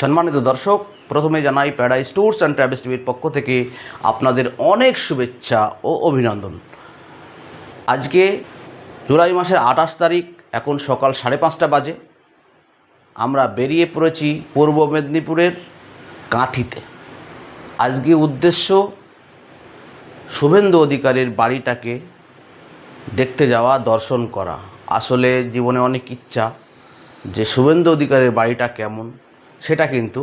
সম্মানিত দর্শক প্রথমে জানাই প্যারাডাইস ট্যুরস অ্যান্ড ট্রাভেলস টিভির পক্ষ থেকে আপনাদের অনেক শুভেচ্ছা ও অভিনন্দন। আজকে জুলাই মাসের আঠাশ তারিখ, এখন সকাল সাড়ে পাঁচটা বাজে। আমরা বেরিয়ে পড়েছি পূর্ব মেদিনীপুরের কাঁথিতে। আজকে উদ্দেশ্য শুভেন্দু অধিকারীর বাড়িটাকে দেখতে যাওয়া, দর্শন করা। আসলে জীবনে অনেক ইচ্ছা যে শুভেন্দু অধিকারের বাড়িটা কেমন সেটা কিন্তু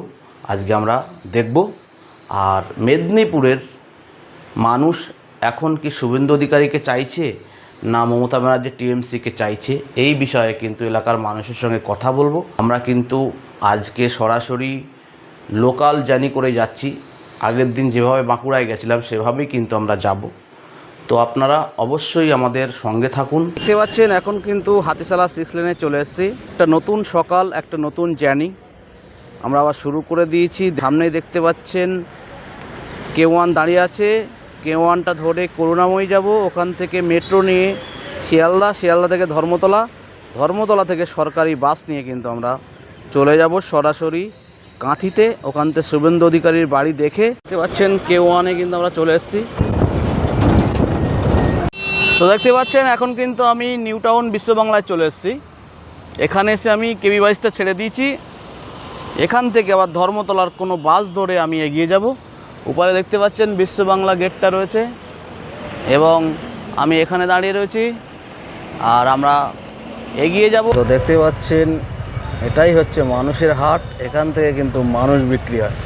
আজকে আমরা দেখব। আর মেদিনীপুরের মানুষ এখন কি শুভেন্দু অধিকারীকে চাইছে না মমতা ব্যানার্জি টিএমসিকে চাইছে, এই বিষয়ে কিন্তু এলাকার মানুষের সঙ্গে কথা বলব। আমরা কিন্তু আজকে সরাসরি লোকাল জার্নি করে যাচ্ছি। আগের দিন যেভাবে বাঁকুড়ায় গেছিলাম, সেভাবেই কিন্তু আমরা যাব। তো আপনারা অবশ্যই আমাদের সঙ্গে থাকুন। দেখতে পাচ্ছেন, এখন কিন্তু হাতিশালা সিক্স লেনে চলে এসেছি। একটা নতুন সকাল, একটা নতুন জার্নি আমরা আবার শুরু করে দিয়েছি। সামনেই দেখতে পাচ্ছেন কে ওয়ান দাঁড়িয়ে আছে। কে ওয়ানটা ধরে করুণাময়ী যাব। ওখান থেকে মেট্রো নিয়ে শিয়ালদা শিয়ালদা থেকে ধর্মতলা। ধর্মতলা থেকে সরকারি বাস নিয়ে কিন্তু আমরা চলে যাব সরাসরি কাঁথিতে। ওখান থেকে শুভেন্দু অধিকারীর বাড়ি দেখে দেখতে পাচ্ছেন কে ওয়ানে কিন্তু আমরা চলে এসেছি। তো দেখতে পাচ্ছেন, এখন কিন্তু আমি নিউ টাউন বিশ্ববাংলায় চলে এসেছি। এখানে এসে আমি কেবি বাইসটা ছেড়ে দিয়েছি। এখান থেকে আবার ধর্মতলার কোনো বাস ধরে আমি এগিয়ে যাব। উপরে দেখতে পাচ্ছেন বিশ্ববাংলা গেটটা রয়েছে এবং আমি এখানে দাঁড়িয়ে রয়েছি আর আমরা এগিয়ে যাব। তো দেখতে পাচ্ছেন, এটাই হচ্ছে মানুষের হাট, এখান থেকে কিন্তু মানুষ বিক্রি হয়।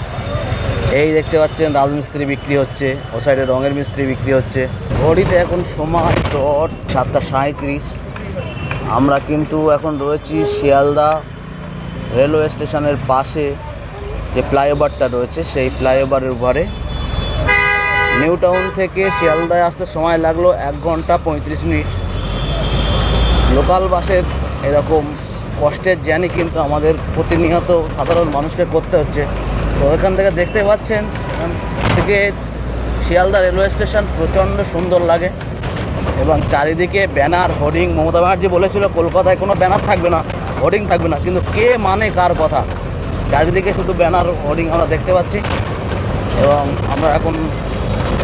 এই দেখতে পাচ্ছেন রাজমিস্ত্রি বিক্রি হচ্ছে, ও সাইডে রঙের মিস্ত্রি বিক্রি হচ্ছে। ঘড়িতে এখন সময় ডট সাতটা সাঁত্রিশ আমরা কিন্তু এখন রয়েছি শিয়ালদা। রেলওয়ে স্টেশনের পাশে যে ফ্লাইওভারটা রয়েছে, সেই ফ্লাইওভারের উপরে নিউ টাউন থেকে শিয়ালদায় আসতে সময় লাগল এক ঘণ্টা পঁয়ত্রিশ মিনিট। লোকাল বাসের এরকম কষ্টের জার্নি কিন্তু আমাদের প্রতিনিয়ত সাধারণ মানুষকে করতে হচ্ছে। তো এখান থেকে দেখতে পাচ্ছেন, এখান থেকে শিয়ালদা রেলওয়ে স্টেশন প্রচণ্ড সুন্দর লাগে। এবং চারিদিকে ব্যানার, হোর্ডিং, মমতা ব্যানার্জি বলেছিল, কলকাতায় কোনো ব্যানার থাকবে না, হোর্ডিং থাকবে না। কিন্তু কে মানে কার কথা? চারিদিকে শুধু ব্যানার, হোর্ডিং আমরা দেখতে পাচ্ছি। এবং আমরা এখন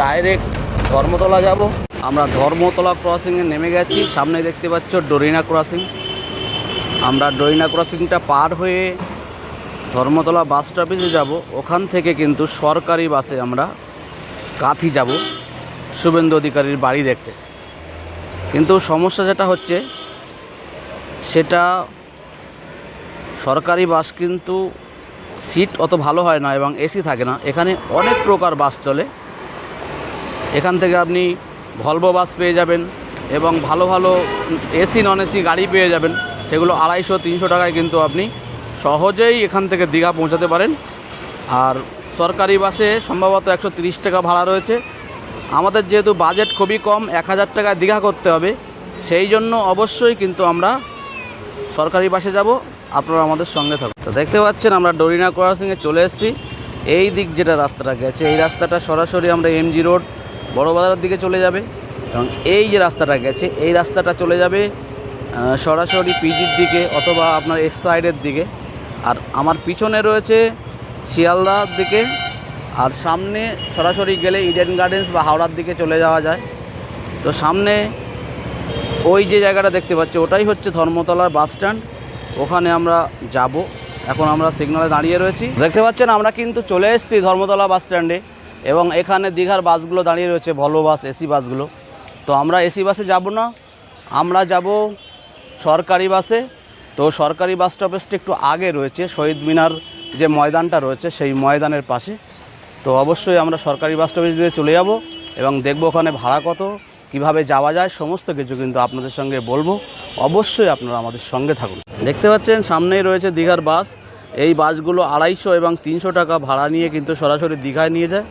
ডাইরেক্ট ধর্মতলা যাব। আমরা ধর্মতলা ক্রসিংয়ে নেমে গেছি। সামনে দেখতে পাচ্ছ ডরিনা ক্রসিং আমরা ডরিনা ক্রসিংটা পার হয়ে ধর্মতলা বাস স্টপেজে যাব, ওখান থেকে কিন্তু সরকারি বাসে আমরা কাঁথি যাব, শুভেন্দু অধিকারীর বাড়ি দেখতে। কিন্তু সমস্যা যেটা হচ্ছে, সেটা সরকারি বাস কিন্তু সিট অত ভালো হয় না এবং এসি থাকে না। এখানে অনেক প্রকার বাস চলে। এখান থেকে আপনি ভলভো বাস পেয়ে যাবেন এবং ভালো ভালো এসি নন এসি গাড়ি পেয়ে যাবেন। সেগুলো আড়াইশো, তিনশো টাকায় কিন্তু আপনি সহজেই এখান থেকে দীঘা পৌঁছাতে পারেন। আর সরকারি বাসে সম্ভবত একশো টাকা ভাড়া রয়েছে। আমাদের যেহেতু বাজেট খুবই কম, এক হাজার টাকায় দীঘা করতে হবে, সেই জন্য অবশ্যই কিন্তু আমরা সরকারি বাসে যাব, আপনারা আমাদের সঙ্গে থাকুন। তো দেখতে পাচ্ছেন, আমরা ডরিনা ক্রসিংয়ে চলে এসেছি। এই দিক যেটা রাস্তাটা গেছে, এই রাস্তাটা সরাসরি আমরা এমজি রোড বড় বাজারের দিকে চলে যাবে এবং এই যে রাস্তাটা গেছে, এই রাস্তাটা চলে যাবে সরাসরি পিজির দিকে অথবা আপনার এক্স সাইডের দিকে। আর আমার পিছনে রয়েছে শিয়ালদার দিকে আর সামনে সরাসরি গেলে ইডেন গার্ডেন্স বা হাওড়ার দিকে চলে যাওয়া যায়। তো সামনে ওই যে জায়গাটা দেখতে পাচ্ছি, ওটাই হচ্ছে ধর্মতলার বাস স্ট্যান্ড। ওখানে আমরা যাব। এখন আমরা সিগনালে দাঁড়িয়ে রয়েছি। দেখতে পাচ্ছেন, আমরা কিন্তু চলে এসেছি ধর্মতলা বাস স্ট্যান্ডে এবং এখানে দীঘার বাসগুলো দাঁড়িয়ে রয়েছে ভলভো বাস এসি বাসগুলো। তো আমরা এসি বাসে যাব না, আমরা যাব সরকারি বাসে। তো সরকারি বাস স্টপেজটা একটু আগে রয়েছে, শহীদ মিনার যে ময়দানটা রয়েছে, সেই ময়দানের পাশে। তো অবশ্যই আমরা সরকারি বাস স্টপেজ দিয়ে চলে যাব এবং দেখব ওখানে ভাড়া কত, কীভাবে যাওয়া যায়, সমস্ত কিছু কিন্তু আপনাদের সঙ্গে বলব। অবশ্যই আপনারা আমাদের সঙ্গে থাকুন। দেখতে পাচ্ছেন, সামনেই রয়েছে দীঘার বাস। এই বাসগুলো আড়াইশো এবং তিনশো টাকা ভাড়া নিয়ে কিন্তু সরাসরি দীঘায় নিয়ে যায়।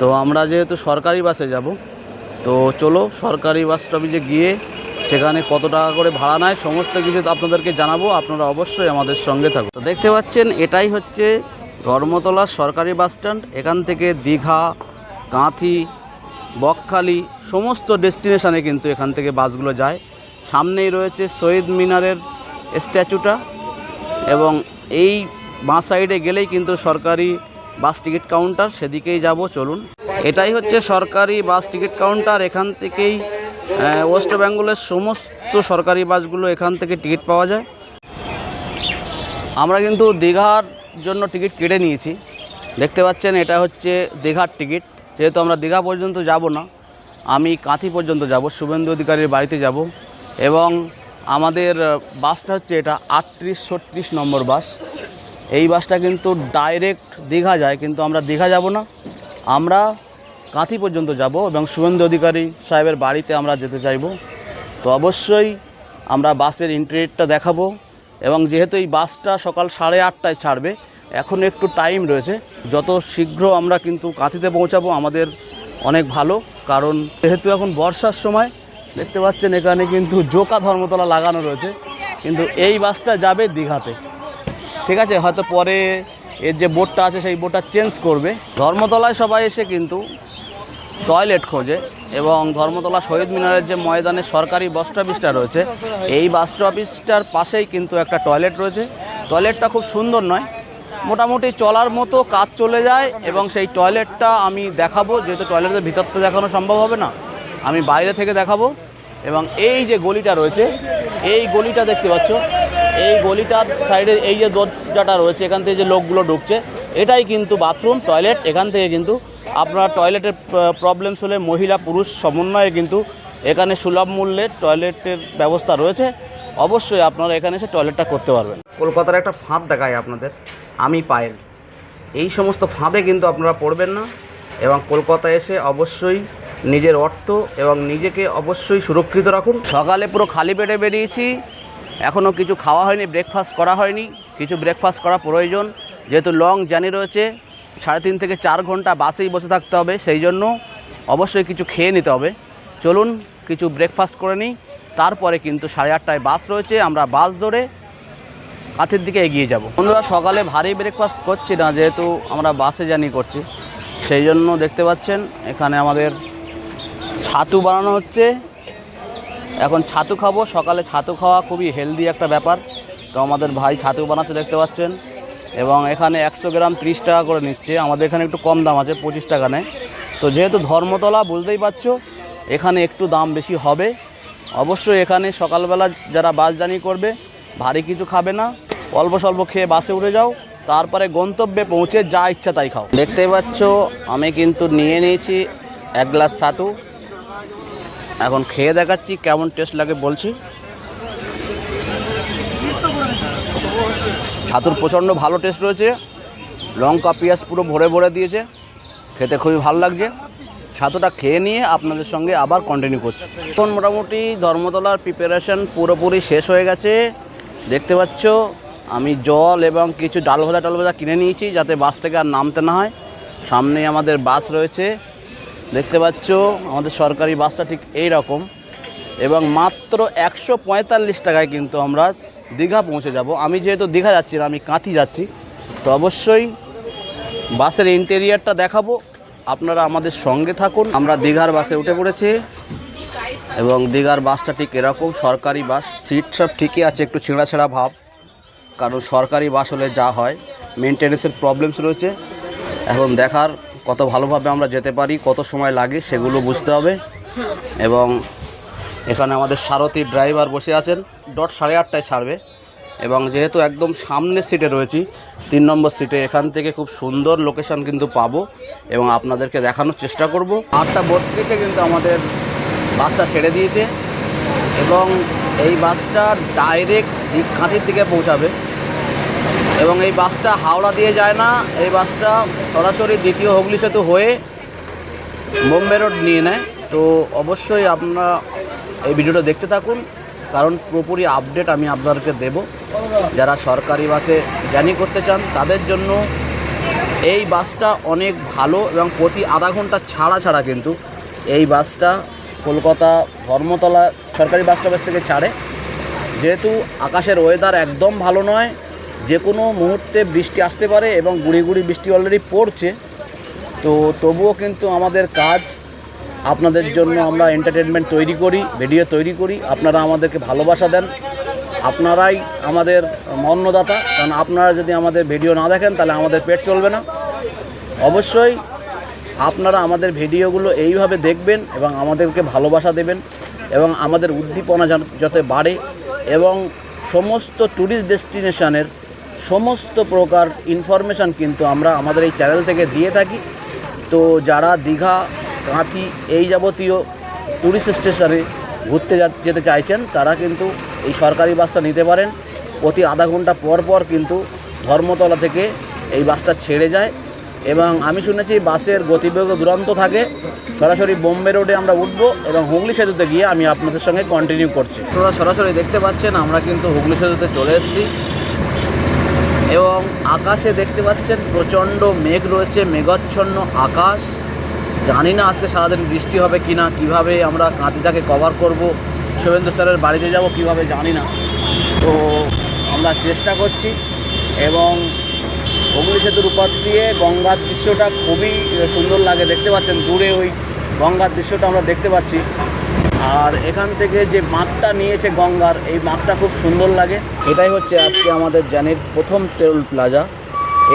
তো আমরা যেহেতু সরকারি বাসে যাব, তো চলো সরকারি বাস স্টপেজে গিয়ে সেখানে কত টাকা করে ভাড়া নেয়, সমস্ত কিছু আপনাদেরকে জানাব। আপনারা অবশ্যই আমাদের সঙ্গে থাকুন। তো দেখতে পাচ্ছেন, এটাই হচ্ছে ধর্মতলার সরকারি বাস স্ট্যান্ড, এখান থেকে দীঘা, কাঁথি, বকখালি, সমস্ত ডেস্টিনেশানে কিন্তু এখান থেকে বাসগুলো যায়। সামনেই রয়েছে শহীদ মিনারের স্ট্যাচুটা এবং এই বাঁ সাইডে গেলেই কিন্তু সরকারি বাস টিকিট কাউন্টার, সেদিকেই যাব, চলুন। এটাই হচ্ছে সরকারি বাস টিকিট কাউন্টার, এখান থেকেই ওয়েস্ট বেঙ্গলের সমস্ত সরকারি বাসগুলো এখান থেকে টিকিট পাওয়া যায়। আমরা কিন্তু দীঘার জন্য টিকিট কেটে নিয়েছি। দেখতে পাচ্ছেন, এটা হচ্ছে দীঘার টিকিট। যেহেতু আমরা দীঘা পর্যন্ত যাব না, আমি কাঁথি পর্যন্ত যাব, শুভেন্দু অধিকারীর বাড়িতে যাব। এবং আমাদের বাসটা হচ্ছে এটা আটত্রিশ ছত্রিশ নম্বর বাস। এই বাসটা কিন্তু ডাইরেক্ট দীঘা যায়, কিন্তু আমরা দীঘা যাব না। আমরা কাঁথি পর্যন্ত যাব এবং শুভেন্দু অধিকারী সাহেবের বাড়িতে আমরা যেতে চাইব। তো অবশ্যই আমরা বাসের ইন্টারনেটটা দেখাবো। এবং যেহেতু এই বাসটা সকাল সাড়ে আটটায় ছাড়বে, এখন একটু টাইম রয়েছে। যত শীঘ্র আমরা কিন্তু কাঁথিতে পৌঁছাবো, আমাদের অনেক ভালো। কারণ যেহেতু এখন বর্ষার সময়, দেখতে পাচ্ছেন এখানে কিন্তু জোকা ধর্মতলা লাগানো রয়েছে। কিন্তু এই বাসটা যাবে দীঘাতে। ঠিক আছে, হয়তো পরে এর যে বোর্ডটা আছে, সেই বোর্ডটা চেঞ্জ করবে। ধর্মতলায় সবাই এসে কিন্তু টয়লেট খোঁজে এবং ধর্মতলা শহীদ মিনারের যে ময়দানে সরকারি বাস স্টপেজটা রয়েছে, এই বাস স্টপেজটার পাশেই কিন্তু একটা টয়লেট রয়েছে। টয়লেটটা খুব সুন্দর নয়, মোটামুটি চলার মতো কাজ চলে যায় এবং সেই টয়লেটটা আমি দেখাবো, যেহেতু টয়লেটের ভিতর তো দেখানো সম্ভব হবে না, আমি বাইরে থেকে দেখাবো। এবং এই যে গলিটা রয়েছে, এই গলিটা দেখতে পাচ্ছ, এই গলিটার সাইডে এই যে দরজাটা রয়েছে, এখান থেকে যে লোকগুলো ঢুকছে, এটাই কিন্তু বাথরুম টয়লেট এখান থেকে কিন্তু আপনার টয়লেটের প্রবলেমস হলে মহিলা, পুরুষ সমন্বয়ে কিন্তু এখানে সুলভ মূল্যে টয়লেটের ব্যবস্থা রয়েছে। অবশ্যই আপনারা এখানে এসে টয়লেটটা করতে পারবেন। কলকাতার একটা ফাঁদ দেখায় আপনাদের। আমি পায়েল। এই সমস্ত ফাঁদে কিন্তু আপনারা পড়বেন না এবং কলকাতায় এসে অবশ্যই নিজের অর্থ এবং নিজেকে অবশ্যই সুরক্ষিত রাখুন। সকালে পুরো খালি পেটে বেরিয়েছি। এখনও কিছু খাওয়া হয়নি ব্রেকফাস্ট করা হয়নি। কিছু ব্রেকফাস্ট করা প্রয়োজন। যেহেতু লং জার্নি রয়েছে সাড়ে তিন থেকে চার ঘণ্টা বাসেই বসে থাকতে হবে, সেই জন্য অবশ্যই কিছু খেয়ে নিতে হবে। চলুন, কিছু ব্রেকফাস্ট করে নিই, তারপরে কিন্তু সাড়ে আটটায় বাস রয়েছে, আমরা বাস ধরে কাঁথের দিকে এগিয়ে যাব। বন্ধুরা, সকালে ভারী ব্রেকফাস্ট করছি না, যেহেতু আমরা বাসে জার্নি করছি, সেই জন্য দেখতে পাচ্ছেন, এখানে আমাদের ছাতু বানানো হচ্ছে। এখন ছাতু খাব, সকালে ছাতু খাওয়া খুবই হেলদি একটা ব্যাপার। তো আমাদের ভাই ছাতু বানাচ্ছে, দেখতে পাচ্ছেন। এবং এখানে একশো গ্রাম ত্রিশ টাকা করে নিচ্ছে। আমাদের এখানে একটু কম দাম আছে, পঁচিশ টাকা নেয়। তো যেহেতু ধর্মতলা, বুঝতেই পারছ, এখানে একটু দাম বেশি হবে। অবশ্যই এখানে সকালবেলা যারা বাস জার্নি করবে, ভারী কিছু খাবে না। অল্প স্বল্প খেয়ে বাসে উঠে যাও, তারপরে গন্তব্যে পৌঁছে যা ইচ্ছা তাই খাও। দেখতেই পাচ্ছ, আমি কিন্তু নিয়ে নিয়েছি এক গ্লাস ছাতু। এখন খেয়ে দেখাচ্ছি, কেমন টেস্ট লাগে বলছি। ছাতুর প্রচণ্ড ভালো টেস্ট রয়েছে। লঙ্কা, পেঁয়াজ পুরো ভরে ভরে দিয়েছে। খেতে খুবই ভালো লাগছে। ছাতুটা খেয়ে নিয়ে আপনাদের সঙ্গে আবার কন্টিনিউ করছি। এখন মোটামুটি ধর্মতলার প্রিপারেশন পুরোপুরি শেষ হয়ে গেছে। দেখতে পাচ্ছ, আমি জল এবং কিছু ডাল ভাজা, টাল ভাজা কিনে নিয়েছি যাতে বাস থেকে আর নামতে না হয়। সামনেই আমাদের বাস রয়েছে। দেখতে পাচ্ছ, আমাদের সরকারি বাসটা ঠিক এই রকম এবং মাত্র একশো পঁয়তাল্লিশ টাকায় কিন্তু আমরা দীঘা পৌঁছে যাব। আমি যেহেতু দীঘা যাচ্ছি না, আমি কাঁথি যাচ্ছি। তো অবশ্যই বাসের ইন্টেরিয়ারটা দেখাবো। আপনারা আমাদের সঙ্গে থাকুন। আমরা দীঘার বাসে উঠে পড়েছি এবং দীঘার বাসটা ঠিক এরকম। সরকারি বাস সিট সব ঠিকই আছে, একটু ছেঁড়া ভাব। কারণ সরকারি বাস হলে যা হয় মেনটেন্যান্সের প্রবলেমস রয়েছে। এখন দেখার কত ভালোভাবে আমরা যেতে পারি, কত সময় লাগে সেগুলো বুঝতে হবে। এবং এখানে আমাদের সারথি ড্রাইভার বসে আছেন। ডট সাড়ে আটটায় ছাড়বে। এবং যেহেতু একদম সামনের সিটে রয়েছি, তিন নম্বর সিটে এখান থেকে খুব সুন্দর লোকেশন কিন্তু পাবো এবং আপনাদেরকে দেখানোর চেষ্টা করব। আটটা বত্রিশে কিন্তু আমাদের বাসটা ছেড়ে দিয়েছে এবং এই বাসটা ডাইরেক্ট কাঁথির দিকে পৌঁছাবে এবং এই বাসটা হাওড়া দিয়ে যায় না, এই বাসটা সরাসরি দ্বিতীয় হুগলি সেতু হয়ে বোম্বে রোড নিয়ে নেয়। তো অবশ্যই আপনারা এই ভিডিওটা দেখতে থাকুন। কারণ পুরোপুরি আপডেট আমি আপনাদেরকে দেব। যারা সরকারি বাসে জার্নি করতে চান, তাদের জন্য এই বাসটা অনেক ভালো এবং প্রতি আধা ঘণ্টা ছাড়া ছাড়া কিন্তু এই বাসটা কলকাতা ধর্মতলা সরকারি বাস স্টপেজ থেকে ছাড়ে। যেহেতু আকাশের ওয়েদার একদম ভালো নয় যে কোনো মুহূর্তে বৃষ্টি আসতে পারে এবং গুড়ি গুড়ি বৃষ্টি অলরেডি পড়ছে, তো তবুও কিন্তু আমাদের কাজ আপনাদের জন্য আমরা এন্টারটেনমেন্ট তৈরি করি ভিডিও তৈরি করি। আপনারা আমাদেরকে ভালোবাসা দেন। আপনারাই আমাদের মন্নদাতা কারণ আপনারা যদি আমাদের ভিডিও না দেখেন, তাহলে আমাদের পেট চলবে না। অবশ্যই আপনারা আমাদের ভিডিওগুলো এইভাবে দেখবেন এবং আমাদেরকে ভালোবাসা দেবেন এবং আমাদের উদ্দীপনা যাতে বাড়ে এবং সমস্ত ট্যুরিস্ট ডেস্টিনেশনের সমস্ত প্রকার ইনফরমেশান কিন্তু আমরা আমাদের এই চ্যানেল থেকে দিয়ে থাকি। তো যারা দীঘা কাঁথি এই যাবতীয় ট্যুরিস্ট স্টেশনে ঘুরতে যেতে চাইছেন, তারা কিন্তু এই সরকারি বাসটা নিতে পারেন। প্রতি আধা ঘণ্টা পর পর কিন্তু ধর্মতলা থেকে এই বাসটা ছেড়ে যায় এবং আমি শুনেছি বাসের গতিবেগ দুরন্ত থাকে। সরাসরি বোম্বে রোডে আমরা উঠবো এবং হুগলি সেতুতে গিয়ে আমি আপনাদের সঙ্গে কন্টিনিউ করছি। আপনারা সরাসরি দেখতে পাচ্ছেন, আমরা কিন্তু হুগলি সেতুতে চলে এসেছি এবং আকাশে দেখতে পাচ্ছেন প্রচণ্ড মেঘ রয়েছে, মেঘাচ্ছন্ন আকাশ। জানি না আজকে সারাদিন বৃষ্টি হবে কি না, কীভাবে আমরা কাঁতিটাকে কভার করব, শুভেন্দু স্যারের বাড়িতে যাব কীভাবে জানি না। তো আমরা চেষ্টা করছি এবং হুগলি সেতুর উপর দিয়ে গঙ্গার দৃশ্যটা খুবই সুন্দর লাগে, দেখতে পাচ্ছেন, দূরে ওই গঙ্গার দৃশ্যটা আমরা দেখতে পাচ্ছি। আর এখান থেকে যে মাপটা নিয়েছে গঙ্গার, এই মাপটা খুব সুন্দর লাগে। এটাই হচ্ছে আজকে আমাদের জানির প্রথম টোল প্লাজা।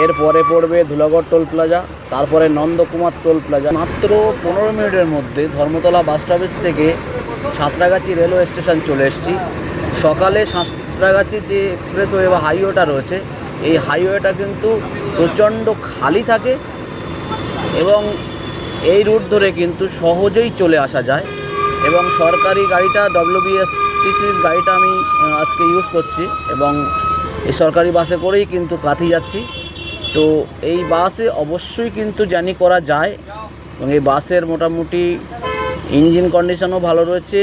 এরপরে পড়বে ধুলাগড় টোল প্লাজা, তারপরে নন্দকুমার টোল প্লাজা। মাত্র পনেরো মিনিটের মধ্যে ধর্মতলা বাস স্টপেজ থেকে সাঁতরাগাছি রেলওয়ে স্টেশন চলে এসেছি। সকালে সাঁতরাগাছি যে এক্সপ্রেসওয়ে বা হাইওয়েটা রয়েছে, এই হাইওয়েটা কিন্তু প্রচণ্ড খালি থাকে এবং এই রুট ধরে কিন্তু সহজেই চলে আসা যায় এবং সরকারি গাড়িটা ডব্লিউবিএসটিসির গাড়িটা আমি আজকে ইউজ করছি এবং এই সরকারি বাসে করেই কিন্তু কাঁথি যাচ্ছি। তো এই বাসে অবশ্যই কিন্তু জার্নি করা যায় এবং এই বাসের মোটামুটি ইঞ্জিন কন্ডিশনও ভালো রয়েছে,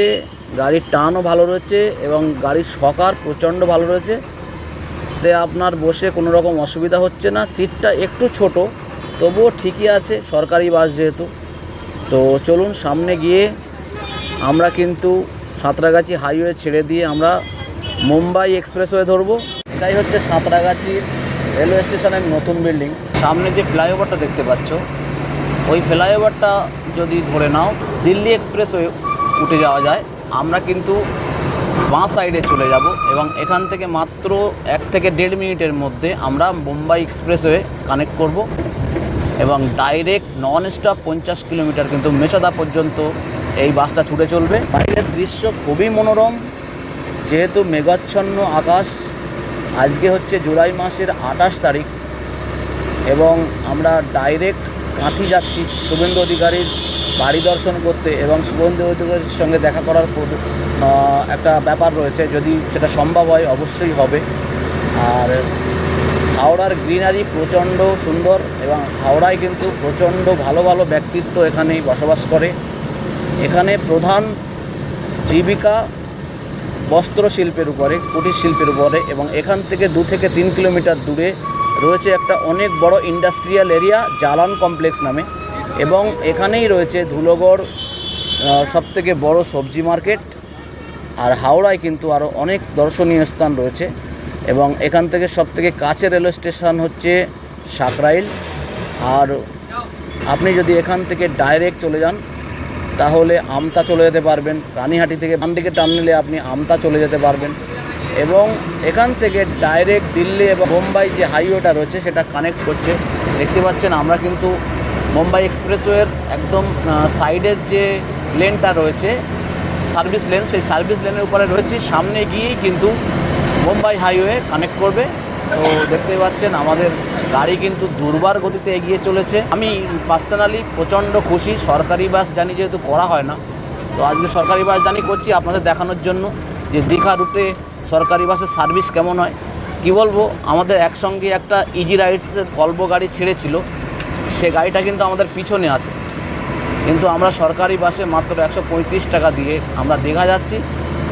গাড়ির টানও ভালো রয়েছে এবং গাড়ির সকার প্রচণ্ড ভালো রয়েছে। তে আপনার বসে কোনো রকম অসুবিধা হচ্ছে না, সিটটা একটু ছোট, তবুও ঠিকই আছে, সরকারি বাস যেহেতু। তো চলুন সামনে গিয়ে আমরা কিন্তু সাঁতরাগাছি হাইওয়ে ছেড়ে দিয়ে আমরা মুম্বাই এক্সপ্রেসওয়ে ধরবো। এটাই হচ্ছে সাঁতরাগাছির রেলওয়ে স্টেশনের নতুন বিল্ডিং। সামনে যে ফ্লাইওভারটা দেখতে পাচ্ছ, ওই ফ্লাইওভারটা যদি ধরে নাও, দিল্লি এক্সপ্রেস এক্সপ্রেসওয়ে উঠে যাওয়া যায়। আমরা কিন্তু বাঁ সাইডে চলে যাব এবং এখান থেকে মাত্র এক থেকে দেড় মিনিটের মধ্যে আমরা মুম্বাই এক্সপ্রেসওয়ে কানেক্ট করব এবং ডাইরেক্ট নন স্টপ পঞ্চাশ কিলোমিটার কিন্তু মেচদা পর্যন্ত এই বাসটা ছুটে চলবে। বাইরের দৃশ্য খুবই মনোরম, যেহেতু মেঘাচ্ছন্ন আকাশ আজকে হচ্ছে জুলাই মাসের আঠাশ তারিখ এবং আমরা ডাইরেক্ট কাঁথি যাচ্ছি শুভেন্দু অধিকারীর বাড়ি দর্শন করতে এবং শুভেন্দু অধিকারীর সঙ্গে দেখা করার একটা ব্যাপার রয়েছে। যদি সেটা সম্ভব হয়, অবশ্যই হবে। আর হাওড়ার গ্রিনারি প্রচণ্ড সুন্দর এবং হাওড়ায় কিন্তু প্রচণ্ড ভালো ভালো ব্যক্তিত্ব এখানেই বসবাস করে। এখানে প্রধান জীবিকা বস্ত্র শিল্পের উপরে কুটির শিল্পের উপরে এবং এখান থেকে দু থেকে তিন কিলোমিটার দূরে রয়েছে একটা অনেক বড় ইন্ডাস্ট্রিয়াল এরিয়া জালান কমপ্লেক্স নামে এবং এখানেই রয়েছে ধুলোগড় সবথেকে বড় সবজি মার্কেট আর হাওড়ায় কিন্তু আরও অনেক দর্শনীয় স্থান রয়েছে এবং এখান থেকে সবথেকে কাছে রেলওয়ে স্টেশন হচ্ছে সাকরাইল। আর আপনি যদি এখান থেকে ডাইরেক্ট চলে যান তাহলে আমতা চলে যেতে পারবেন। রানীহাটি থেকে বাম দিকে টান নিলে আপনি আমতা চলে যেতে পারবেন। এবং এখান থেকে ডাইরেক্ট দিল্লি এবং মুম্বাই যে হাইওয়েটা রয়েছে, সেটা কানেক্ট করছে। দেখতে পাচ্ছেন, আমরা কিন্তু মুম্বাই এক্সপ্রেসওয়ের একদম সাইডের যে লেনটা রয়েছে সার্ভিস লেন সেই সার্ভিস লেনের উপরে রয়েছে। সামনে গিয়েই কিন্তু মুম্বাই হাইওয়ে কানেক্ট করবে। তো দেখতেই পাচ্ছেন, আমাদের গাড়ি কিন্তু দুর্বার গতিতে এগিয়ে চলেছে। আমি পার্সোনালি প্রচণ্ড খুশি, সরকারি বাস জানি যেহেতু করা হয় না, তো আজকে সরকারি বাস জানি করছি আপনাদের দেখানোর জন্য যে দীঘা রুটে সরকারি বাসের সার্ভিস কেমন হয়। কি বলব, আমাদের একসঙ্গে একটা ইজি রাইডসের গল্প গাড়ি ছেড়েছিল, সে গাড়িটা কিন্তু আমাদের পিছনে আছে। কিন্তু আমরা সরকারি বাসে মাত্র একশো পঁয়ত্রিশ টাকা দিয়ে আমরা দীঘা যাচ্ছি।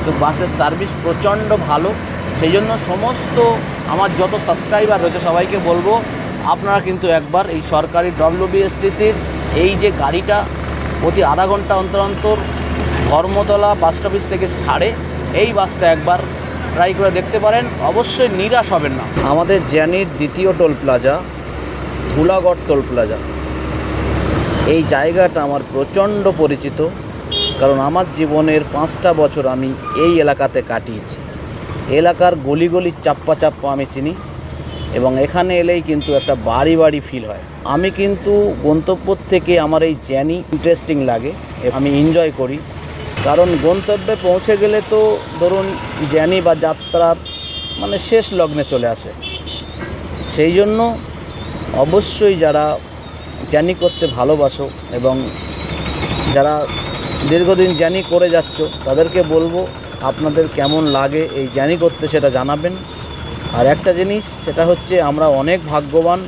তো বাসের সার্ভিস প্রচণ্ড ভালো। সেই জন্য সমস্ত আমার যত সাবস্ক্রাইবার রয়েছে সবাইকে বলব, আপনারা কিন্তু একবার এই সরকারি ডব্লিউবিএসটিসির এই যে গাড়িটা প্রতি আধা ঘণ্টা অন্তর অন্তর ধর্মতলা বাস স্টপেজ থেকে ছাড়ে, এই বাসটা একবার ট্রাই করে দেখতে পারেন। অবশ্যই নিরাশ হবেন না। আমাদের জ্যানির দ্বিতীয় toll plaza Dhulagarh toll plaza এই জায়গাটা আমার প্রচণ্ড পরিচিত, কারণ আমার জীবনের পাঁচটা বছর আমি এই এলাকাতে কাটিয়েছি। এলাকার গলি গলি চাপ্পা চাপ্পা আমি চিনি এবং এখানে এলেই কিন্তু একটা বাড়ি বাড়ি ফিল হয়। আমি কিন্তু গন্তব্য থেকে আমার এই জার্নি ইন্টারেস্টিং লাগে, আমি এনজয় করি। কারণ গন্তব্যে পৌঁছে গেলে তো ধরুন জার্নি বা যাত্রার মানে শেষ লগ্নে চলে আসে। সেই জন্য অবশ্যই যারা জার্নি করতে ভালোবাসো এবং যারা দীর্ঘদিন জার্নি করে যাচ্ছ, তাদেরকে বলব আপনাদের কেমন লাগে এই জার্নি করতে সেটা জানাবেন। আর একটা জিনিস, সেটা হচ্ছে আমরা অনেক ভাগ্যবান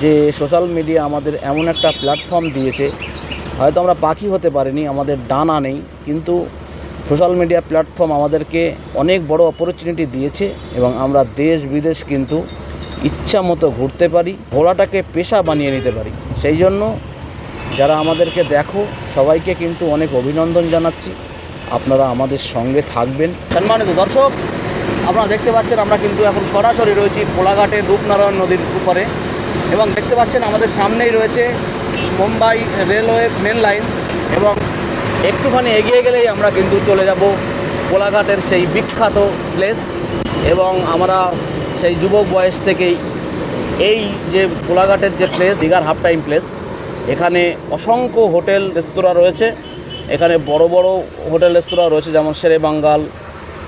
যে সোশ্যাল মিডিয়া আমাদের এমন একটা প্ল্যাটফর্ম দিয়েছে। হয়তো আমরা পাখি হতে পারিনি, আমাদের ডানা নেই, কিন্তু সোশ্যাল মিডিয়া প্ল্যাটফর্ম আমাদেরকে অনেক বড় অপরচুনিটি দিয়েছে এবং আমরা দেশ বিদেশ কিন্তু ইচ্ছা মতো ঘুরতে পারি, ঘোড়াটাকে পেশা বানিয়ে নিতে পারি। সেই জন্য যারা আমাদেরকে দেখো, সবাইকে কিন্তু অনেক অভিনন্দন জানাচ্ছি। আপনারা আমাদের সঙ্গে থাকবেন। সম্মানিত দর্শক, আপনারা দেখতে পাচ্ছেন আমরা কিন্তু এখন সরাসরি রয়েছি কোলাঘাটের রূপনারায়ণ নদীর উপরে এবং দেখতে পাচ্ছেন আমাদের সামনেই রয়েছে মুম্বাই রেলওয়ে মেন লাইন এবং একটুখানি এগিয়ে গেলেই আমরা কিন্তু চলে যাব কোলাঘাটের সেই বিখ্যাত প্লেস এবং আমরা সেই যুবক বয়স থেকেই এই যে কোলাঘাটের যে প্লেস দীঘার হাফ টাইম প্লেস এখানে অসংখ্য হোটেল, রেস্তোরাঁ রয়েছে। এখানে বড় বড় হোটেল রেস্তোরাঁ রয়েছে, যেমন শেরে বাঙ্গাল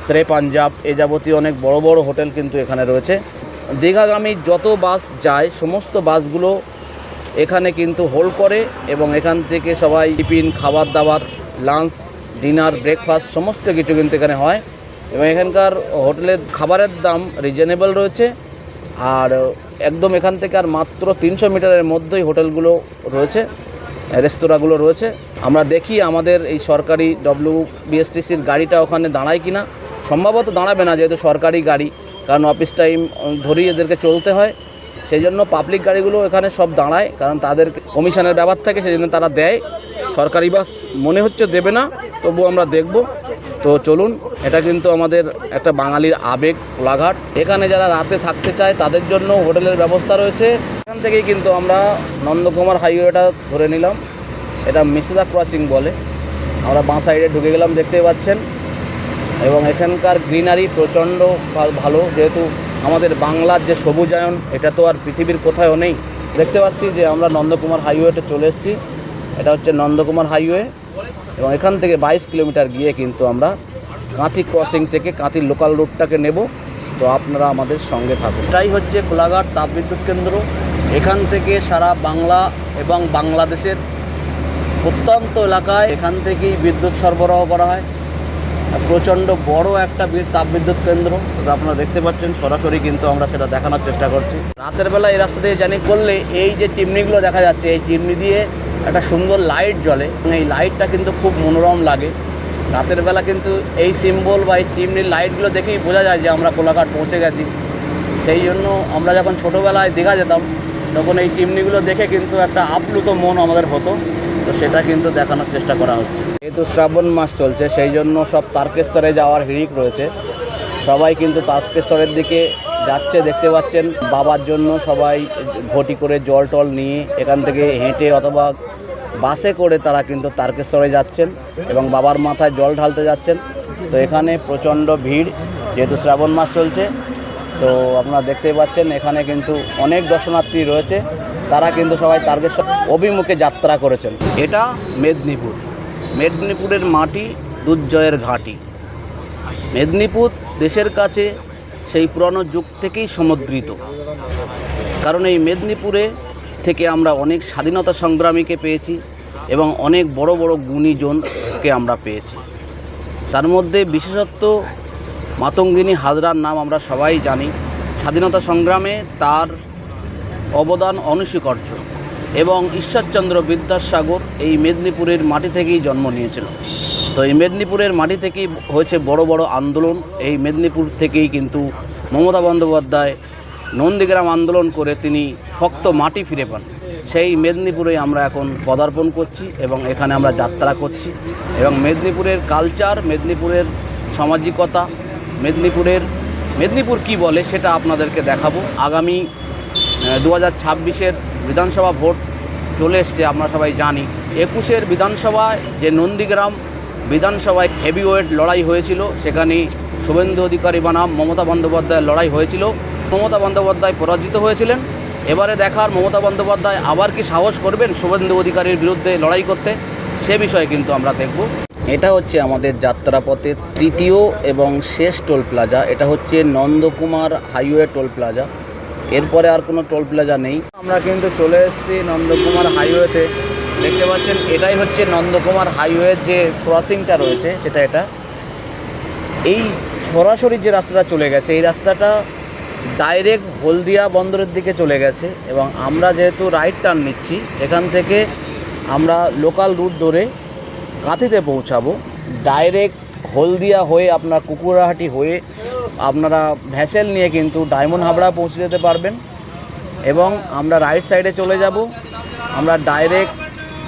শেরে পাঞ্জাব, এ যাবতীয় অনেক বড় বড় হোটেল কিন্তু এখানে রয়েছে। দীঘাগামী যত বাস যায়, সমস্ত বাসগুলো এখানে কিন্তু হোল্ড করে এবং এখান থেকে সবাই টিফিন খাবার দাবার লাঞ্চ, ডিনার, ব্রেকফাস্ট, সমস্ত কিছু কিন্তু এখানে হয়। এবং এখানকার হোটেলের খাবারের দাম রিজনেবল রয়েছে। আর একদম এখান থেকে আর মাত্র তিনশো মিটারের মধ্যেই হোটেলগুলো রয়েছে। রেস্তোরাঁগুলো রয়েছে। আমরা দেখি আমাদের এই সরকারি ডব্লিউ বিএসটিসির গাড়িটা ওখানে দাঁড়ায় কিনা। সম্ভবত দাঁড়াবে না যেহেতু সরকারি গাড়ি, কারণ অফিস টাইম ধরেই এদেরকে চলতে হয়। সেই জন্য পাবলিক গাড়িগুলো এখানে সব দাঁড়ায়, কারণ তাদের কমিশনের ব্যাপার থাকে সেই জন্য তারা দেয়। সরকারি বাস মনে হচ্ছে দেবে না তবু আমরা দেখব। তো চলুন, এটা কিন্তু আমাদের একটা বাঙালির আবেগ, কোলাঘাট। এখানে যারা রাতে থাকতে চায়, তাদের জন্য হোটেলের ব্যবস্থা রয়েছে। এখান থেকেই কিন্তু আমরা নন্দকুমার হাইওয়েটা ধরে নিলাম। এটা মিসিদা ক্রসিং বলে। আমরা বাঁ সাইডে ঢুকে গেলাম, দেখতে পাচ্ছেন। এবং এখানকার গ্রিনারি প্রচণ্ড ভালো। যেহেতু আমাদের বাংলার যে সবুজায়ন, এটা তো আর পৃথিবীর কোথাও নেই। দেখতে পাচ্ছি যে আমরা নন্দকুমার হাইওয়েতে চলে এসেছি। এটা হচ্ছে নন্দকুমার হাইওয়ে। এবং এখান থেকে বাইশ কিলোমিটার গিয়ে কিন্তু আমরা কাঁথি ক্রসিং থেকে কাঁথির লোকাল রুটটাকে নেব। তো আপনারা আমাদের সঙ্গে থাকুন। এটাই হচ্ছে কোলাঘাট তাপবিদ্যুৎ কেন্দ্র। এখান থেকে সারা বাংলা এবং বাংলাদেশের প্রত্যন্ত এলাকায় এখান থেকেই বিদ্যুৎ সরবরাহ করা হয়। প্রচণ্ড বড় একটা তাপবিদ্যুৎ কেন্দ্র। আপনারা দেখতে পাচ্ছেন, সরাসরি কিন্তু আমরা সেটা দেখানোর চেষ্টা করছি। রাতের বেলা এই রাস্তা দিয়ে জানি করলে এই যে চিমনিগুলো দেখা যাচ্ছে, এই চিমনি দিয়ে একটা সুন্দর লাইট জ্বলে। এবং এই লাইটটা কিন্তু খুব মনোরম লাগে। রাতের বেলা কিন্তু এই সিম্বল বা এই চিমনির লাইটগুলো দেখেই বোঝা যায় যে আমরা কোলাঘাট পৌঁছে গেছি। সেই জন্য আমরা যখন ছোটোবেলায় দীঘা যেতাম, তখন এই চিমনিগুলো দেখে কিন্তু একটা আপ্লুত মন আমাদের হতো। তো সেটা কিন্তু দেখানোর চেষ্টা করা হচ্ছে। যেহেতু শ্রাবণ মাস চলছে, সেই জন্য সব তারকেশ্বরে যাওয়ার হিড়িক রয়েছে। সবাই কিন্তু তারকেশ্বরের দিকে যাচ্ছে, দেখতে পাচ্ছেন, বাবার জন্য সবাই ঘটি করে জল টল নিয়ে এখান থেকে হেঁটে অথবা বাসে করে তারা কিন্তু তারকেশ্বরে যাচ্ছেন এবং বাবার মাথায় জল ঢালতে যাচ্ছেন। তো এখানে প্রচণ্ড ভিড়, যেহেতু শ্রাবণ মাস চলছে। তো আপনারা দেখতেই পাচ্ছেন, এখানে কিন্তু অনেক দর্শনার্থী রয়েছে। তারা কিন্তু সবাই তারকেশ্বর অভিমুখে যাত্রা করেছেন। এটা মেদিনীপুর। মেদিনীপুরের মাটি দুর্জয়ের ঘাঁটি। মেদিনীপুর দেশের কাছে সেই পুরনো যুগ থেকেই সমুদ্রিত। কারণ এই মেদিনীপুরে থেকে আমরা অনেক স্বাধীনতা সংগ্রামীকে পেয়েছি এবং অনেক বড় বড় গুণীজনকে আমরা পেয়েছি। তার মধ্যে বিশেষত্ব মাতঙ্গিনী হাজরার নাম আমরা সবাই জানি। স্বাধীনতা সংগ্রামে তার অবদান অনস্বীকার্য এবং ঈশ্বরচন্দ্র বিদ্যাসাগর এই মেদিনীপুরের মাটি থেকেই জন্ম নিয়েছিল। তো এই মেদিনীপুরের মাটি থেকেই হয়েছে বড় বড় আন্দোলন। এই মেদিনীপুর থেকেই কিন্তু মমতা বন্দ্যোপাধ্যায় নন্দীগ্রাম আন্দোলন করে তিনি শক্ত মাটি ফিরে পান। সেই মেদিনীপুরে আমরা এখন পদার্পণ করছি এবং এখানে আমরা যাত্রা করছি। এবং মেদিনীপুরের কালচার, মেদিনীপুরের সামাজিকতা, মেদিনীপুরের, মেদিনীপুর কি বলে সেটা আপনাদেরকে দেখাবো। আগামী দু হাজার ছাব্বিশের বিধানসভা ভোট চলে এসছে, আমরা সবাই জানি। একুশের বিধানসভায় যে নন্দীগ্রাম বিধানসভায় হেভিওয়েট লড়াই হয়েছিল। সেখানে শুভেন্দু অধিকারী বনাম, মমতা বন্দ্যোপাধ্যায়ের লড়াই হয়েছিল। মমতা বন্দ্যোপাধ্যায় পরাজিত হয়েছিলেন। এবারে দেখার মমতা বন্দ্যোপাধ্যায় আবার কি সাহস করবেন শুভেন্দু অধিকারীর বিরুদ্ধে লড়াই করতে? সে বিষয়ে কিন্তু আমরা দেখব। এটা হচ্ছে আমাদের যাত্রাপথের তৃতীয় এবং শেষ টোল প্লাজা। এটা হচ্ছে নন্দকুমার হাইওয়ে টোল প্লাজা। এরপরে আর কোনো টোল প্লাজা নেই। আমরা কিন্তু চলে এসেছি নন্দকুমার হাইওয়েতে। দেখতে পাচ্ছেন, এটাই হচ্ছে নন্দকুমার হাইওয়ের যে ক্রসিংটা রয়েছে, সেটা এটা। এই সরাসরি যে রাস্তাটা চলে গেছে, এই রাস্তাটা ডাইরেক্ট হলদিয়া বন্দরের দিকে চলে গেছে এবং আমরা যেহেতু রাইট টার্ন নিচ্ছি, এখান থেকে আমরা লোকাল রুট ধরে কাঁথিতে পৌঁছাবো। ডাইরেক্ট হলদিয়া হয়ে আপনার কুকুরাহাটি হয়ে আপনারা ভ্যাসেল নিয়ে কিন্তু ডায়মন্ড হাবড়া পৌঁছে যেতে পারবেন এবং আমরা রাইট সাইডে চলে যাব। আমরা ডাইরেক্ট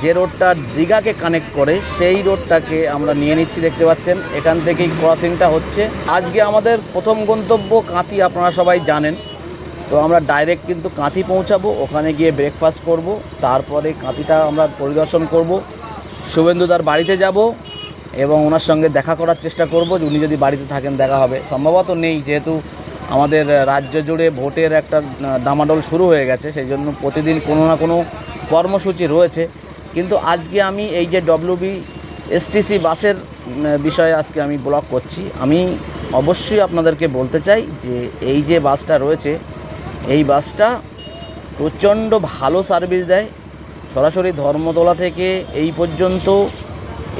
যে রোডটা দীঘাকে কানেক্ট করে, সেই রোডটাকে আমরা নিয়ে নিচ্ছি, দেখতে পাচ্ছেন। এখান থেকেই ক্রসিংটা হচ্ছে। আজকে আমাদের প্রথম গন্তব্য কাঁথি, আপনারা সবাই জানেন। তো আমরা ডাইরেক্ট কিন্তু কাঁথি পৌঁছাবো, ওখানে গিয়ে ব্রেকফাস্ট করব, তারপরে কাঁথিটা আমরা পরিদর্শন করব। শুভেন্দুদার বাড়িতে যাব এবং ওনার সঙ্গে দেখা করার চেষ্টা করব উনি যদি বাড়িতে থাকেন, দেখা হবে। সম্ভবত নেই, যেহেতু আমাদের রাজ্য জুড়ে ভোটের একটা দামাডোল শুরু হয়ে গেছে, সেই জন্য প্রতিদিন কোনো না কোনো কর্মসূচি রয়েছে। কিন্তু আজকে আমি এই যে ডব্লিউবি এসটিসি বাসের বিষয়ে আজকে আমি ব্লগ করছি। আমি অবশ্যই আপনাদেরকে বলতে চাই যে এই যে বাসটা রয়েছে, এই বাসটা প্রচণ্ড ভালো সার্ভিস দেয়। সরাসরি ধর্মতলা থেকে এই পর্যন্ত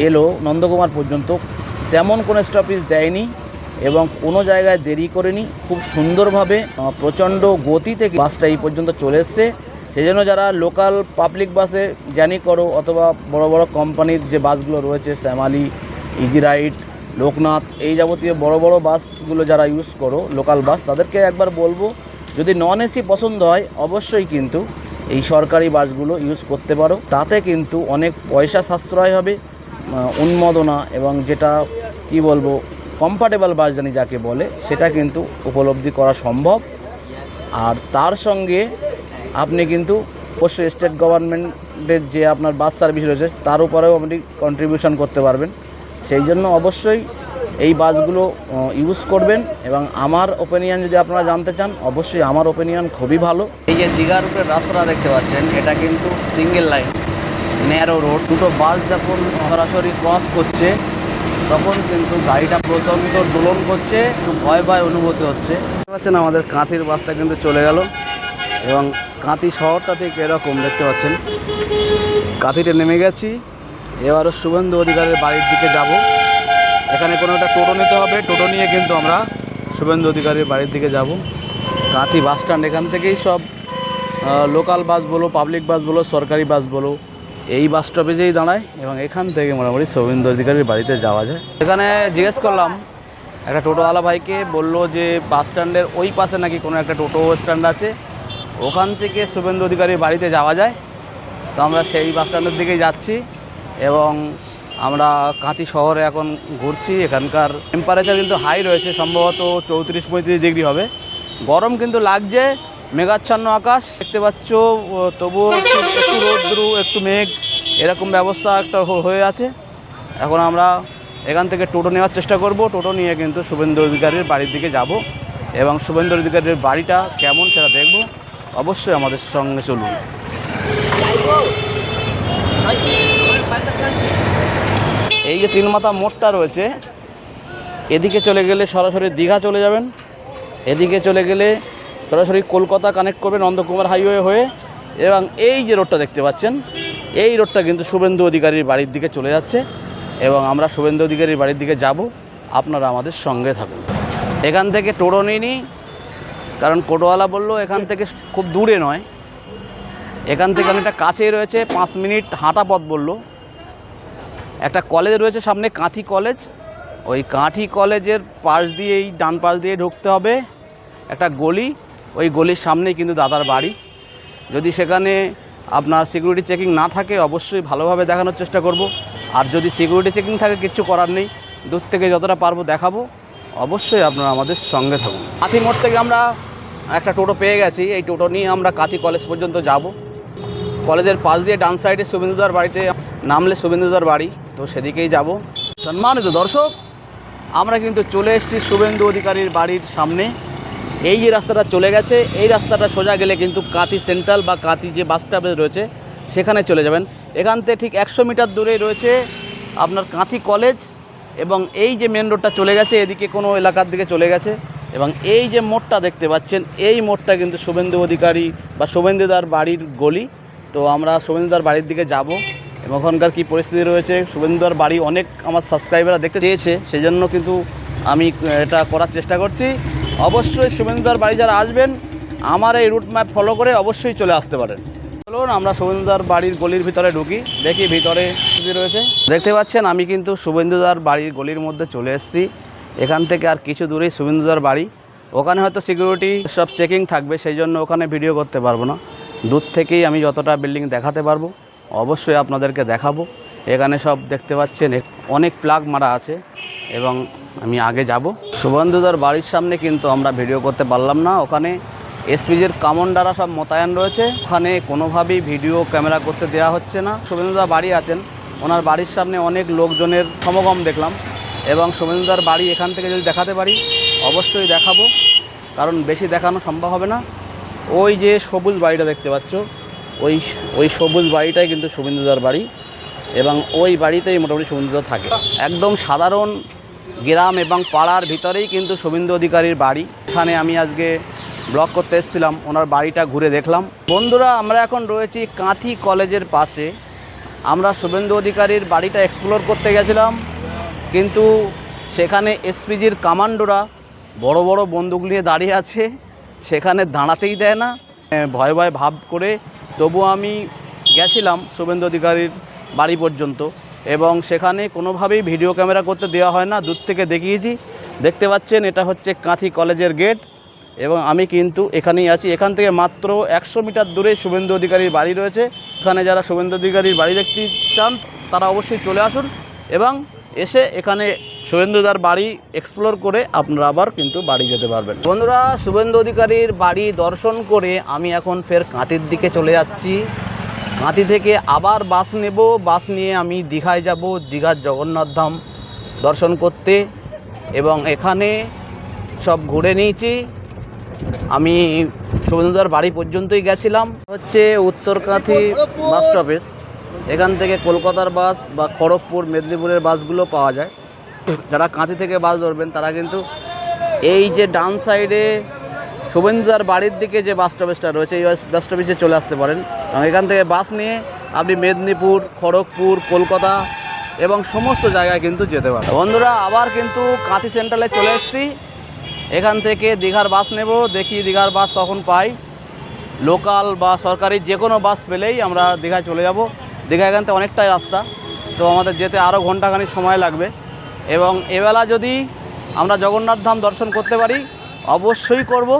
এলো, নন্দকুমার পর্যন্ত। তেমন কোনো স্টপেজ দেয়নি এবং কোনো জায়গায় দেরি করেনি। খুব সুন্দরভাবে প্রচণ্ড গতি থেকে বাসটা এই পর্যন্ত চলে এসছে। সেই জন্য যারা লোকাল পাবলিক বাসে জার্নি করো অথবা বড় বড় কোম্পানির যে বাসগুলো রয়েছে শ্যামালি ইজি রাইড লোকনাথ, এই যাবতীয় বড় বড় বাসগুলো যারা ইউজ করো লোকাল বাস তাদেরকে একবার বলব, যদি নন এসি পছন্দ হয়, অবশ্যই কিন্তু এই সরকারি বাসগুলো ইউজ করতে পারো। তাতে কিন্তু অনেক পয়সা সাশ্রয় হবে উন্মাদনা এবং যেটা, কি বলব কমফর্টেবল বাস জানি যাকে বলে, সেটা কিন্তু উপলব্ধি করা সম্ভব। আর তার সঙ্গে আপনি কিন্তু অবশ্যই স্টেট গভর্নমেন্টের যে আপনার বাস সার্ভিস রয়েছে, তার উপরেও আপনি কন্ট্রিবিউশন করতে পারবেন। সেই জন্য অবশ্যই এই বাসগুলো ইউজ করবেন এবং আমার ওপিনিয়ন যদি আপনারা জানতে চান, অবশ্যই আমার ওপিনিয়ন খুবই ভালো। এই যে দীঘার উপরে রাস্তাটা দেখতে পাচ্ছেন, এটা কিন্তু সিঙ্গেল লাইন ন্যারো রোড দুটো বাস যখন সরাসরি ক্রস করছে, তখন কিন্তু গাড়িটা প্রচণ্ড দোলন করছে, একটু ভয় ভয় অনুভূতি হচ্ছে। পাচ্ছেন আমাদের কাঁথির বাসটা কিন্তু চলে গেল এবং কাঁথি শহরটা ঠিক এরকম, দেখতে পাচ্ছেন। কাঁথিতে নেমে গেছি। এবারও শুভেন্দু অধিকারের বাড়ির দিকে যাব। এখানে কোনো একটা টোটো নিতে হবে। টোটো নিয়ে কিন্তু আমরা শুভেন্দু অধিকারীর বাড়ির দিকে যাব। কাঁথি বাস স্ট্যান্ড, এখান থেকেই সব লোকাল বাস বলো, পাবলিক বাস বলো, সরকারি বাস বলো, এই বাস স্টপেজেই দাঁড়ায় এবং এখান থেকে মোটামুটি শুভেন্দু অধিকারীর বাড়িতে যাওয়া যায়। এখানে জিজ্ঞেস করলাম, একটা টোটোওয়ালা ভাইকে, বলল যে বাস স্ট্যান্ডের ওই পাশে নাকি কোনো একটা টোটো স্ট্যান্ড আছে? ওখান থেকে শুভেন্দু অধিকারীর বাড়িতে যাওয়া যায়। তো আমরা সেই বাস স্ট্যান্ডের দিকেই যাচ্ছি এবং আমরা কাঁথি শহরে এখন ঘুরছি। এখানকার টেম্পারেচার কিন্তু হাই রয়েছে, সম্ভবত চৌত্রিশ পঁয়ত্রিশ ডিগ্রি হবে। গরম কিন্তু লাগছে, মেঘাচ্ছন্ন আকাশ। দেখতে পাচ্ছ তবুও একটু রোদ্রু, একটু মেঘ, এরকম ব্যবস্থা একটা হয়ে আছে। এখন আমরা এখান থেকে টোটো নেওয়ার চেষ্টা করব। টোটো নিয়ে কিন্তু শুভেন্দু অধিকারীর বাড়ির দিকে যাব এবং শুভেন্দু অধিকারীর বাড়িটা কেমন সেটা দেখব। অবশ্যই আমাদের সঙ্গে চলুন। এই যে তিনমাথা মোড়টা রয়েছে, এদিকে চলে গেলে সরাসরি দীঘা চলে যাবেন। এদিকে চলে গেলে সরাসরি কলকাতা কানেক্ট করবেন নন্দকুমার হাইওয়ে হয়ে। এবং এই যে রোডটা দেখতে পাচ্ছেন, এই রোডটা কিন্তু শুভেন্দু অধিকারীর বাড়ির দিকে চলে যাচ্ছে। এবং আমরা শুভেন্দু অধিকারীর বাড়ির দিকে যাব, আপনারা আমাদের সঙ্গে থাকুন। এখান থেকে টোটো নিই কারণ টোটোওয়ালা বলল এখান থেকে খুব দূরে নয়। এখান থেকে অনেকটা কাছেই রয়েছে, পাঁচ মিনিট হাঁটা পথ বলল। একটা কলেজ রয়েছে সামনে, কাঁথি কলেজ ওই কাঁথি কলেজের পাশ দিয়েই, ডান পাশ দিয়ে ঢুকতে হবে। একটা গলি, ওই গলির সামনেই কিন্তু দাদার বাড়ি। যদি সেখানে আপনার সিকিউরিটি চেকিং না থাকে, অবশ্যই ভালোভাবে দেখানোর চেষ্টা করব। আর যদি সিকিউরিটি চেকিং থাকে কিচ্ছু করার নেই। দূর থেকে যতটা পারব দেখাবো। অবশ্যই আপনারা আমাদের সঙ্গে থাকুন। কাঁথি মোড় থেকে আমরা একটা টোটো পেয়ে গেছি, এই টোটো নিয়ে আমরা কাঁথি কলেজ পর্যন্ত যাব। কলেজের পাশ দিয়ে ডান সাইডে শুভেন্দুদার বাড়িতে নামলে শুভেন্দুদার বাড়ি, তো সেদিকেই যাব। সম্মানিত দর্শক, আমরা কিন্তু চলে এসেছি শুভেন্দু অধিকারীর বাড়ির সামনে। এই যে রাস্তাটা চলে গেছে, এই রাস্তাটা সোজা গেলে কিন্তু কাঁথি সেন্ট্রাল বা কাঁথি যে বাস স্টপে রয়েছে, সেখানে চলে যাবেন। এখান থেকে ঠিক একশো মিটার দূরে রয়েছে আপনার কাঁথি কলেজ এবং এই যে মেন রোডটা চলে গেছে, এদিকে কোনো এলাকার দিকে চলে গেছে। এবং এই যে মোড়টা দেখতে পাচ্ছেন, এই মোড়টা কিন্তু শুভেন্দু অধিকারী বা শুভেন্দুদার বাড়ির গলি। তো আমরা শুভেন্দুদার বাড়ির দিকে যাব এবং ওখানকার কী পরিস্থিতি রয়েছে, শুভেন্দুদার বাড়ি অনেক আমার সাবস্ক্রাইবাররা দেখতে চেয়েছে সেই জন্য কিন্তু আমি এটা করার চেষ্টা করছি। অবশ্যই শুভেন্দুদার বাড়ি যারা আসবেন, আমার এই রুট ম্যাপ ফলো করে অবশ্যই চলে আসতে পারেন। চলুন, আমরা শুভেন্দুদার বাড়ির গলির ভিতরে ঢুকি, দেখি ভিতরে রয়েছে। দেখতে পাচ্ছেন, আমি কিন্তু শুভেন্দুদার বাড়ির গলির মধ্যে চলে এসেছি। এখান থেকে আর কিছু দূরেই শুভেন্দুদার বাড়ি। ওখানে হয়তো সিকিউরিটি সব চেকিং থাকবে, সেই জন্য ওখানে ভিডিও করতে পারব না। দূর থেকেই আমি যতটা বিল্ডিং দেখাতে পারব, অবশ্যই আপনাদেরকে দেখাবো। এখানে সব দেখতে পাচ্ছেন অনেক প্লাগ মারা আছে এবং আমি আগে যাব। শুভেন্দুদার বাড়ির সামনে কিন্তু আমরা ভিডিও করতে পারলাম না। ওখানে এসপিজির কামন্ডারা সব মোতায়েন রয়েছে। ওখানে কোনোভাবেই ভিডিও ক্যামেরা করতে দেওয়া হচ্ছে না। শুভেন্দুদা বাড়ি আছেন। ওনার বাড়ির সামনে অনেক লোকজনের সমাগম দেখলাম। এবং শুভেন্দুদার বাড়ি এখান থেকে যদি দেখাতে পারি, অবশ্যই দেখাবো, কারণ বেশি দেখানো সম্ভব হবে না। ওই যে সবুজ বাড়িটা দেখতে পাচ্ছ, ওই ওই সবুজ বাড়িটাই কিন্তু শুভেন্দুদার বাড়ি এবং ওই বাড়িতেই মোটামুটি শুভেন্দুদা থাকে। একদম সাধারণ গ্রাম এবং পাড়ার ভিতরেই কিন্তু শুভেন্দু অধিকারীর বাড়ি। এখানে আমি আজকে ব্লগ করতে এসেছিলাম, ওনার বাড়িটা ঘুরে দেখলাম। বন্ধুরা, আমরা এখন রয়েছি কাঁথি কলেজের পাশে। আমরা শুভেন্দু অধিকারীর বাড়িটা এক্সপ্লোর করতে গেছিলাম। কিন্তু সেখানে এসপিজির কামান্ডোরা বড় বড় বন্দুক নিয়ে দাঁড়িয়ে আছে, সেখানে দাঁড়াতেই দেয় না। ভয় ভয় ভাব করে তবু আমি গেছিলাম শুভেন্দু অধিকারীর বাড়ি পর্যন্ত এবং সেখানে কোনোভাবেই ভিডিও ক্যামেরা করতে দেওয়া হয় না, দূর থেকে দেখিয়েছি। দেখতে পাচ্ছেন, এটা হচ্ছে কাঁথি কলেজের গেট এবং আমি কিন্তু এখানেই আছি। এখান থেকে মাত্র একশো মিটার দূরে শুভেন্দু অধিকারীর বাড়ি রয়েছে। এখানে যারা শুভেন্দু অধিকারীর বাড়ি দেখতে চান, তারা অবশ্যই চলে আসুন এবং এসে এখানে শুভেন্দুদার বাড়ি এক্সপ্লোর করে আপনারা আবার কিন্তু বাড়ি যেতে পারবেন। বন্ধুরা, শুভেন্দু অধিকারীর বাড়ি দর্শন করে আমি এখন ফের কাঁতির দিকে চলে যাচ্ছি। কাঁতি থেকে আবার বাস নেব। বাস নিয়ে আমি দীঘায় যাব, দীঘার জগন্নাথ ধাম দর্শন করতে এবং এখানে সব ঘুরে নিয়েছি। আমি শুভেন্দুদার বাড়ি পর্যন্তই গেছিলাম। হচ্ছে উত্তরকাঁথি বাস স্টপেজ। এখান থেকে কলকাতার বাস বা খড়গপুর, মেদিনীপুরের বাসগুলো পাওয়া যায়। যারা কাঁথি থেকে বাস ধরবেন, তারা কিন্তু এই যে ডান সাইডে শুভেন্দুদার বাড়ির দিকে যে বাস স্টপেজটা রয়েছে, এই বাস স্টপেজে চলে আসতে পারেন। এবং এখান থেকে বাস নিয়ে আপনি মেদিনীপুর, খড়গপুর, কলকাতা এবং সমস্ত জায়গায় কিন্তু যেতে পারেন। বন্ধুরা, আবার কিন্তু কাঁথি সেন্ট্রালে চলে এসেছি। এখান থেকে দীঘার বাস নেব। দেখি দীঘার বাস কখন পাই। লোকাল বা সরকারি যে কোনো বাস পেলেই আমরা দীঘায় চলে যাব। দীঘা এখান থেকে অনেকটাই রাস্তা। তো আমাদের যেতে আরও ঘন্টাখানি সময় লাগবে। এবং এবেলা যদি আমরা জগন্নাথ ধাম দর্শন করতে পারি, অবশ্যই করব।